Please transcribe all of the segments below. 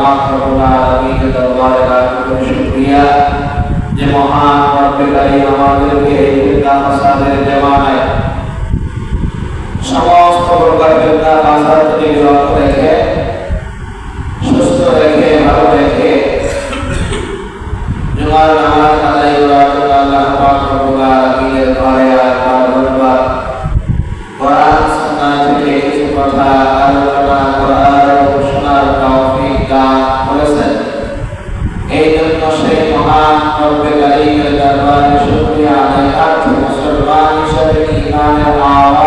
আল্লাহ রাব্বুল আলামিনের দরবারে লাখ কোটি কথা আলোচনা করার ও শোনার شيء رب العلي الجبار شكري على الحق وسلمان شبكي على العالم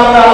আমরা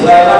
Israel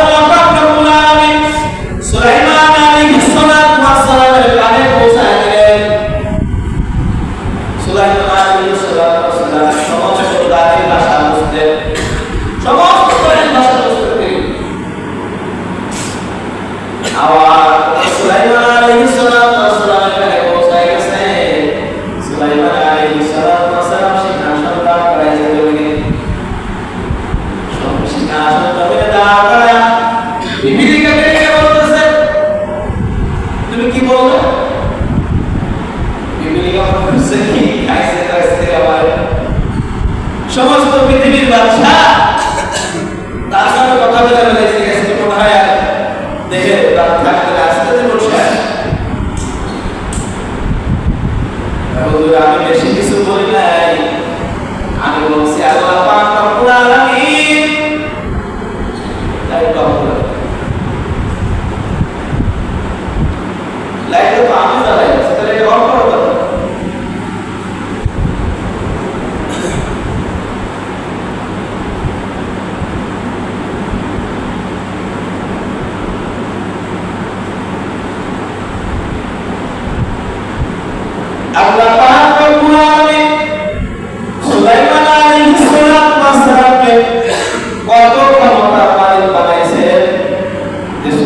আওয়াজ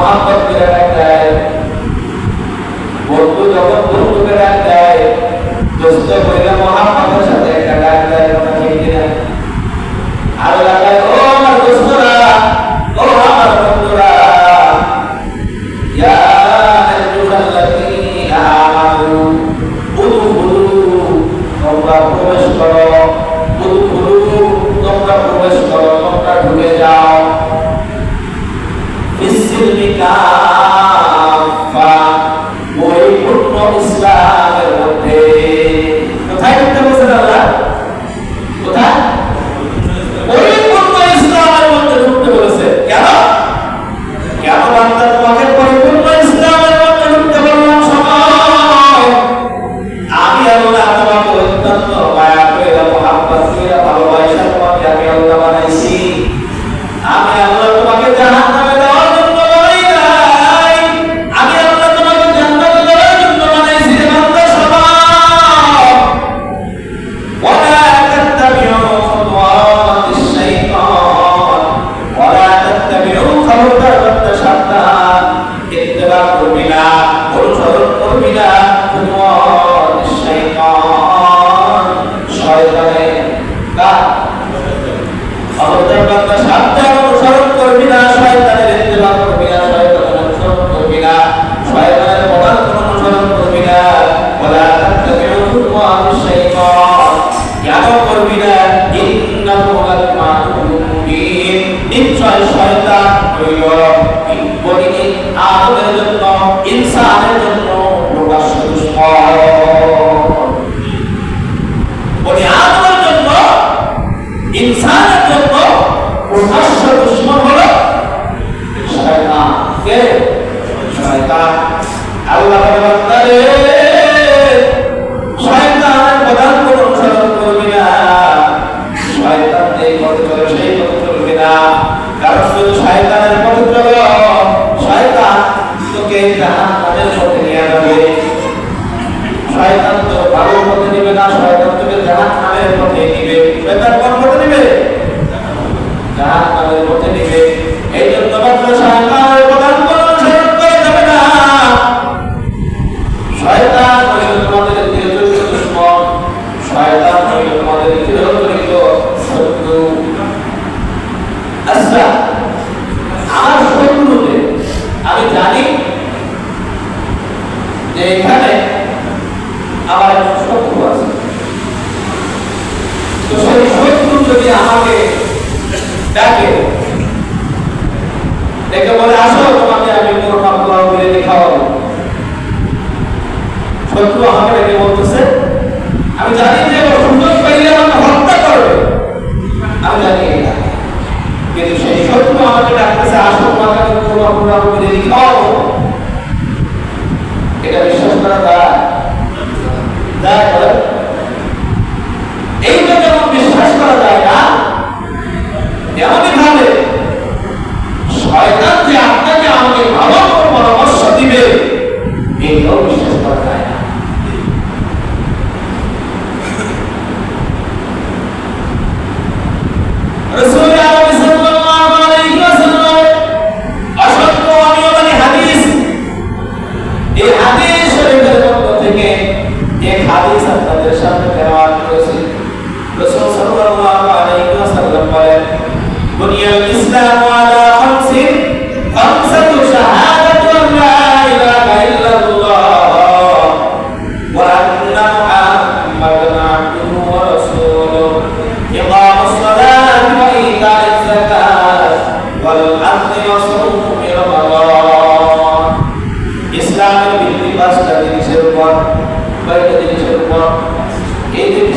محبت بھی رہتا ہے۔ وہ تو جب algorithm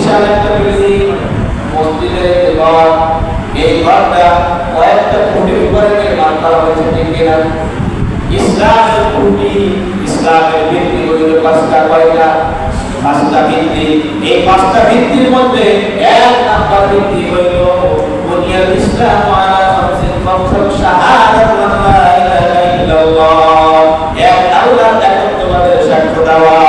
বিশাল একটা বিল্ডিং, মসজিদে ঘর এই ঘরটা কয়েকটা কোটি উপরে নির্মাণ করা হয়েছে, ঠিক কিনা? ইসলামের কোটি ইসলামের ভিত্তি হইল পাঁচটা কয়টা? পাঁচটা ভিত্তি। এই পাঁচটা ভিত্তির মধ্যে এক নাম্বার ভিত্তি হইল বুনিয়াল ইসলাম সাক্ষ্য দেওয়া।